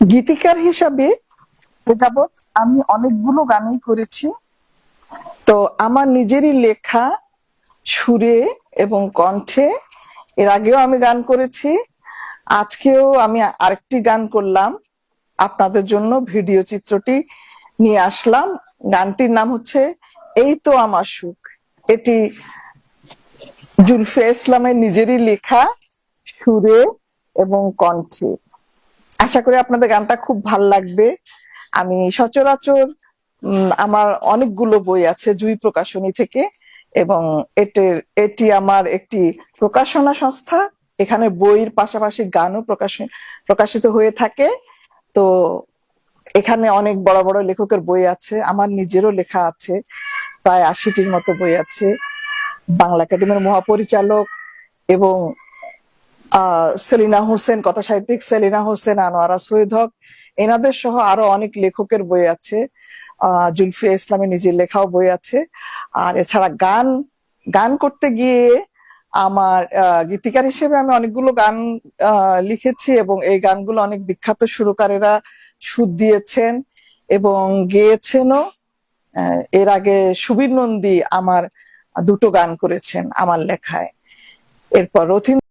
গীতিকার হিসাবে এ যাবৎ আমি অনেকগুলো গানই করেছি। তো আমার নিজেরই লেখা, সুরে এবং কণ্ঠে এর আগেও আমি গান করেছি। আজকেও আমি আরেকটি গান করলাম। আপনাদের জন্য ভিডিও চিত্রটি নিয়ে আসলাম। গানটির নাম হচ্ছে এই তো আমার সুখ এটি জুলফে ইসলামের নিজেরই লেখা, সুরে এবং কণ্ঠে। আশা করি আপনাদের গানটা খুব ভালো লাগবে। আমি সচরাচর আমার অনেকগুলো বই আছে জুই প্রকাশনী থেকে এবং এটির এটি আমার একটি প্রকাশনা সংস্থা। এখানে বইয়ের পাশাপাশি গানও প্রকাশ, প্রকাশিত হয়ে থাকে। তো এখানে অনেক বড় বড় লেখকের বই আছে। আমার নিজেরও লেখা আছে। প্রায় আশিটির মতো বই আছে। বাংলা একাডেমির মহাপরিচালক এবং সেলিনা হোসেন কথা সাহিত্যিক সেলিনা হোসেন, আনোয়ারা সৈয়দ হক, এনাদের সহ আরও অনেক লেখকের বই আছে। জুলফিয়া ইসলামের নিজের লেখাও বই আছে। আর এছাড়া গান গান করতে গিয়ে আমার গীতিকার হিসেবে আমি অনেকগুলো গান লিখেছি এবং এই গানগুলো অনেক বিখ্যাত সুরকারেরা সুর দিয়েছেন এবং গেয়েছেনও। এর আগে সুবীর নন্দী আমার দুটো গান করেছেন আমার লেখায়। এরপর রথীন